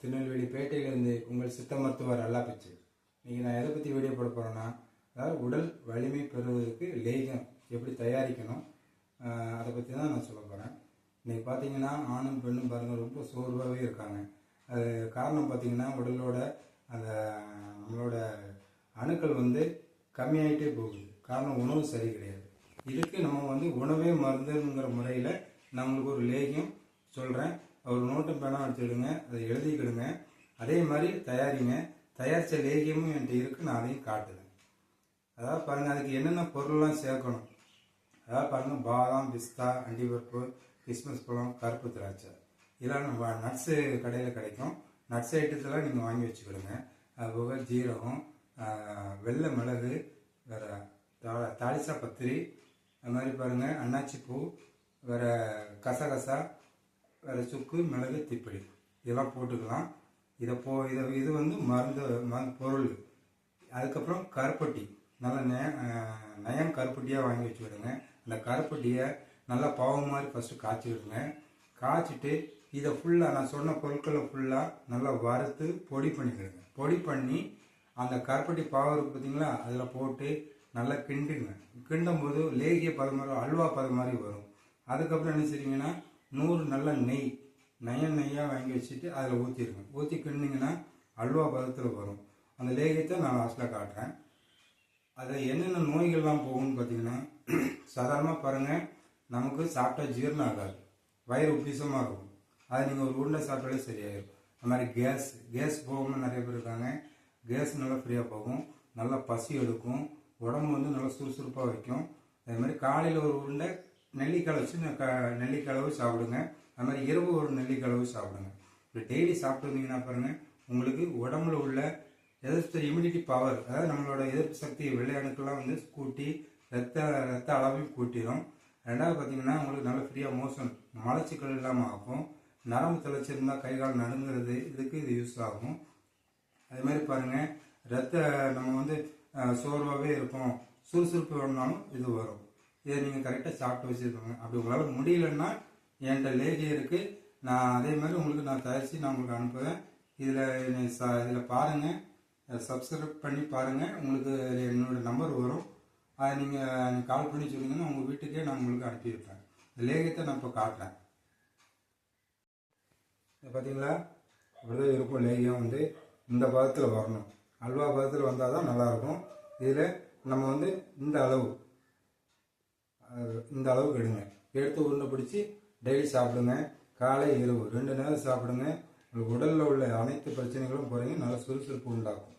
திருநெல்வேலி பேட்டையிலிருந்து உங்கள் சித்த மருத்துவர் அல்லாப்பிச்சு. இன்னைக்கு நான் எதை பற்றி வீடியோ போட போகிறேன்னா அதாவது உடல் வலிமை பெறுவதற்கு லேகம் எப்படி தயாரிக்கணும் அதை பற்றி தான் நான் சொல்ல போகிறேன் இன்னைக்கு பார்த்தீங்கன்னா ஆணும் பெண்ணும் பாருங்கள் ரொம்ப சோர்வாகவே இருக்காங்க. அது காரணம் பார்த்தீங்கன்னா உடலோட அந்த நம்மளோட அணுக்கள் வந்து கம்மியாயிட்டே போகுது. காரணம் உணவு சரி கிடையாது. இதுக்கு நம்ம வந்து உணவே மருந்துங்கிற முறையில் நம்மளுக்கு ஒரு லேகியம் சொல்கிறேன் ஒரு நோட்டும் பேனா எடுத்துக்கிடுங்க அதை எழுதிக்கிடுங்க. அதே மாதிரி தயாரிங்க. தயாரித்த லேகியமும் என்கிட்ட இருக்குது நான் அதையும் காட்டுறேன். அதாவது பாருங்கள் அதுக்கு என்னென்ன பொருள்லாம் சேர்க்கணும்? அதாவது பாருங்கள் பாதாம் பிஸ்தா அண்டிபருப்பு கிறிஸ்மஸ் பழம் கருப்பு திராட்சை. இதெல்லாம் நம்ம நட்ஸு கடையில் கிடைக்கும். நட்ஸ் ஐட்டத்தெல்லாம் நீங்கள் வாங்கி வச்சுக்கிடுங்க. அது போக ஜீரகம் வெள்ளை மிளகு வேறு தா- தாளிசா பத்திரி. அது மாதிரி பாருங்கள் அன்னாச்சி பூ வேறு கசகசா வேறு சுக்கு மிளகு திப்பிலி. இதெல்லாம் போட்டுக்கலாம். இதை போ இதை இது வந்து மருந்து மருந்து பொருள். அதுக்கப்புறம் கருப்பட்டி. நல்லா நய நயம் கருப்பட்டியாக வாங்கி வச்சுக்கிடுங்க. அந்த கருப்பட்டியை நல்லா பாவம் மாதிரி ஃபஸ்ட்டு காய்ச்சிக்கிடுங்க. காய்ச்சிட்டு இதை ஃபுல்லாக நான் சொன்ன பொருட்களை ஃபுல்லாக நல்லா வறுத்து பொடி பண்ணிக்கிடுங்க. பொடி பண்ணி அந்த கருப்பட்டி பாவம் இருக்குது பார்த்தீங்களா? அதில் போட்டு நல்லா கிண்டுங்க. கிண்டும் போது லேகிய பதம் மாதிரி அல்வா பதம் மாதிரி வரும். அதுக்கப்புறம் என்ன செய்வீங்கன்னா நூறு நல்ல நெய் நய நெய்யாக வாங்கி வச்சுட்டு அதில் ஊற்றிடுங்க ஊற்றி கிண்டிங்கன்னா அல்வா பதத்தில் வரும். அந்த லேகியத்தை நான் லாஸ்ட்டில் காட்டுறேன். அதில் என்னென்ன நோய்கள்லாம் போகும்னு பார்த்தீங்கன்னா சாதாரணமாக பாருங்கள் நமக்கு சாப்பிட்டா ஜீரணம் ஆகாது. வயிறு உப்பிசமாக இருக்கும். அது நீங்கள் ஒரு உருண்டை சாப்பிட்டாலே சரியாயிடும் அது மாதிரி கேஸ் கேஸ் போகாமல் நிறைய பேர் இருக்காங்க. கேஸ் நல்லா ஃப்ரீயாக போகும். நல்லா பசி எடுக்கும். உடம்பு வந்து நல்லா சுறுசுறுப்பாக வைக்கும். அதே மாதிரி காலையில் ஒரு உருண்டை நெல்லிக்காய் வச்சு ந- க- நெல்லிக்காய் அளவு சாப்பிடுங்க. அது மாதிரி இரவு ஒரு நெல்லிக்காய் சாப்பிடுங்க. இப்படி டெய்லி சாப்பிட்டுருந்தீங்கன்னா பாருங்கள் உங்களுக்கு உடம்புல உள்ள எதிர்ப்பு இம்யூனிட்டி பவர் அதாவது நம்மளோட எதிர்ப்பு சக்தி வெள்ளையணுக்கெல்லாம் வந்து கூட்டி ரத்த ரத்த அளவையும் கூட்டிடும் ரெண்டாவது பார்த்தீங்கன்னா உங்களுக்கு நல்ல ஃப்ரீயாக மோஷன் மலச்சிக்கல் இல்லாமல் ஆகும். நரம்பு தளர்ச்சிருந்தா கை கால் நடுங்கிறது இதுக்கு இது யூஸ் ஆகும். அதே மாதிரி பாருங்கள் ரத்த நம்ம வந்து சோர்வாகவே இருக்கும் சுறுசுறுப்பு வேணுனாலும் இது வரும். இதை நீங்கள் கரெக்டாக சாப்பிட்டு வச்சுருக்கோங்க அப்படி உங்களால் முடியலன்னா என்கிட்ட லேகி இருக்குது நான் அதே மாதிரி உங்களுக்கு நான் தயாரித்து நான் உங்களுக்கு அனுப்புவேன் இதில் ச இதில் பாருங்கள் சப்ஸ்கிரைப் பண்ணி பாருங்கள் உங்களுக்கு என்னோடய என்னோட நம்பர் வரும். அதை நீங்கள் கால் பண்ணி சொன்னீங்கன்னா உங்கள் வீட்டுக்கே நான் உங்களுக்கு அனுப்பி வைப்பேன். இந்த லேகத்தை நான் இப்போ காட்டுறேன். பார்த்தீங்களா? இப்படிதான் இருக்கும் லேகியம் வந்து இந்த பதத்தில் வரணும். அல்வா பதத்தில் வந்தால் தான் நல்லாயிருக்கும். இதில் நம்ம வந்து இந்த அளவு இந்த அளவுக்கு எடுங்க. எடுத்து உருண்டை பிடிச்சி டெய்லி சாப்பிடுங்க. காலை இரவு. ரெண்டு நேரம் சாப்பிடுங்க. உங்களுக்கு உடலில் உள்ள அனைத்து பிரச்சனைகளும் குறையும். நல்ல சுறுசுறுப்பு உண்டாகும்.